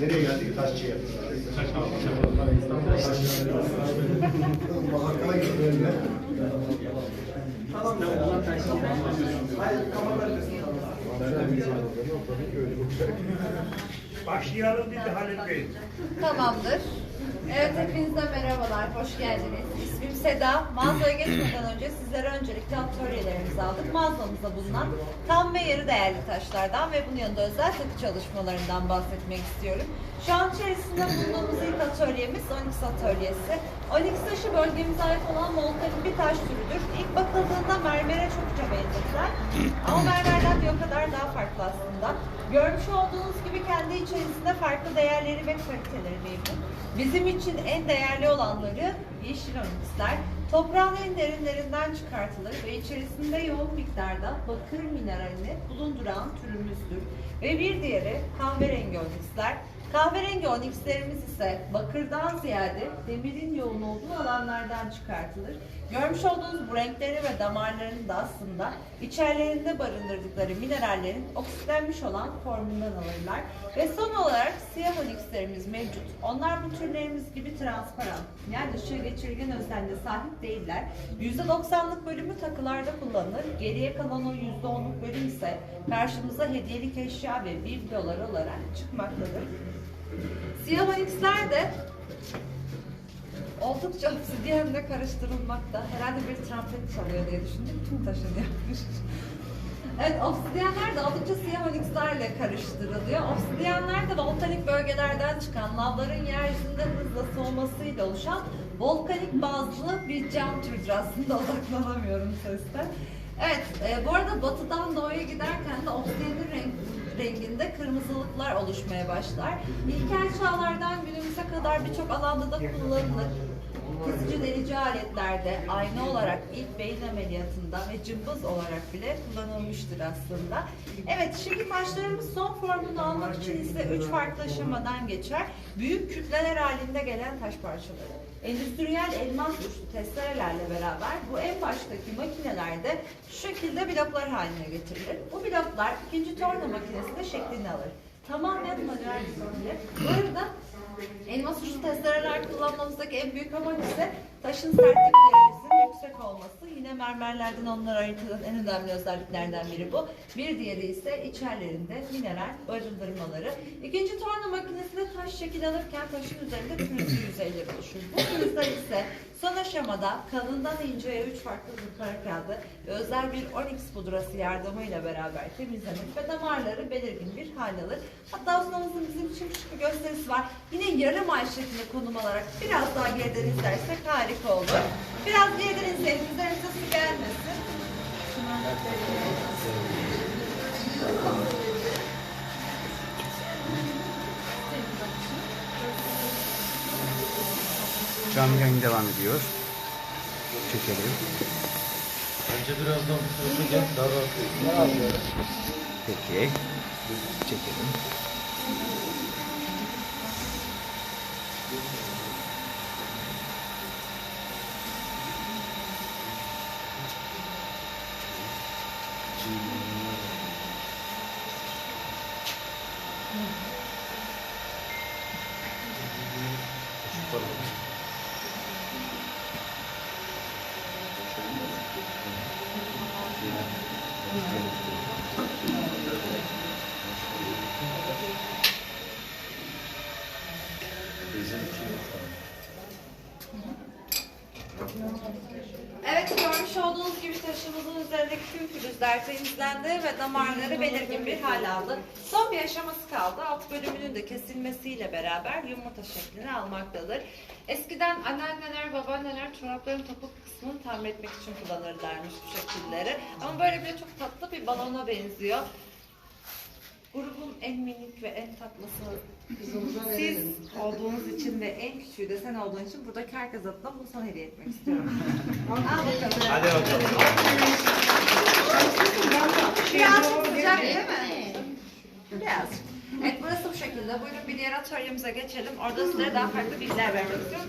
Nereye geldik? Taşçıya. Bakkala gidiyorum Başlayalım dedi Halil Bey. Tamamdır. Evet hepinize merhabalar, hoş geldiniz. İsmim Seda. Mağazaya geçmeden önce sizlere öncelikle atölyelerimizi aldık. Mağazamızda bulunan tam ve yarı değerli taşlardan ve bunun yanında özel takı çalışmalarından bahsetmek istiyorum. Şu an içerisinde bulunduğumuz ilk atölyemiz Onyx Atölyesi. Onyx taşı bölgemize ait olan volkanik bir taş türüdür. İlk bakıldığında mermere çokça benzetilen ama mermerden bir o kadar daha farklı aslında. Görmüş olduğunuz kendi içerisinde farklı değerleri ve kaliteleri mevcut. Bizim için en değerli olanları yeşil onyxler. Toprağın en derinlerinden çıkartılır ve içerisinde yoğun miktarda bakır mineralini bulunduran türümüzdür. Ve bir diğeri kahverengi onyxler. Kahverengi onyxlerimiz ise bakırdan ziyade demirin yoğun olduğu alanlardan çıkartılır. Görmüş olduğunuz bu renkleri ve damarlarını da aslında içerilerinde barındırdıkları minerallerin oksitlenmiş olan formundan alırlar. Ve son olarak siyah onyxlerimiz mevcut. Onlar bu türlerimiz gibi transparan, yani ışığı geçirgen özelliğe sahip değiller. %90'lık bölümü takılarda kullanılır. Geriye kalan o %10'luk bölüm ise karşımıza hediyelik eşya ve 1 dolar olarak çıkmaktadır. Siyah de oldukça obsidyenle karıştırılmakta. Herhalde bir trompet çalıyor diye düşündüm. Tüm taşını yapmış. Evet, obsidyenler de oldukça siyah karıştırılıyor. Obsidyenler de volkanik bölgelerden çıkan lavların yeryüzünde hızla soğumasıyla oluşan volkanik bazlı bir cam türüdür. Aslında odaklanamıyorum sesten. Evet, e, bu arada batıdan doğuya giderken de obsidyenin renk, renginde kırmızılıklar oluşmaya başlar. İlkel çağlardan günümüze kadar birçok alanda da kullanılır. Kesici delici aletlerde ayna olarak ilk beyin ameliyatında ve cımbız olarak bile kullanılmıştır aslında. Evet şimdi taşlarımız son formunu almak için ise üç farklı aşamadan geçer. Büyük kütleler halinde gelen taş parçaları. Endüstriyel elmas uçlu testerelerle beraber bu en baştaki makinelerde şu şekilde bloklar haline getirilir. Bu bloklar ikinci torna makinesinde şeklini alır. Tamamen manuel bir. Bu arada Elmas uçlu testereler kullanmamızdaki en büyük amaç ise taşın sertlik yüksek olması. Yine mermerlerden onlara ayırtılan en önemli özelliklerden biri bu. Bir diğeri ise içerilerinde mineral barındırmaları. İkinci torna makinesinde taş şekil alırken taşın üzerinde pürüzlü yüzeyler oluşur. Bu pürüzler ise son aşamada kalından inceye üç farklı zımpara kağıdı ve özel bir onyx pudrası yardımıyla beraber temizlenir ve damarları belirgin bir hal alır. Hatta ustamızın bizim için küçük bir gösterisi var. Yine yarım ay şeklinde konum alarak biraz daha geriden izlersek harika olur. Biraz geriden izleyelim. Üzerimize su gelmesin. Canlı yayın devam ediyor. Çekelim. Bence birazdan sırası gel daha rahat. Peki. Çekelim. Evet görmüş olduğunuz gibi taşımızın üzerindeki tüm pürüzler temizlendi ve damarları belirgin bir hal aldı. Son bir aşaması kaldı. Alt bölümünün de kesilmesiyle beraber yumurta şeklini almaktadır. Eskiden anneanneler, babaanneler çorapların topuk kısmını tamir etmek için kullanırlarmış bu şekilleri. Ama böyle bir çok tatlı bir balona benziyor. Grubun en minik ve en tatlısı siz olduğunuz için ve en küçüğü de sen olduğun için buradaki herkes adına bunu sana hediye etmek istiyorum. Al bakalım. Hadi bakalım. Birazcık sıcak değil mi? Biraz. Evet burası bu şekilde. Buyurun bir diğer atölyemize geçelim. Orada sizlere daha farklı bilgiler vermek istiyorum.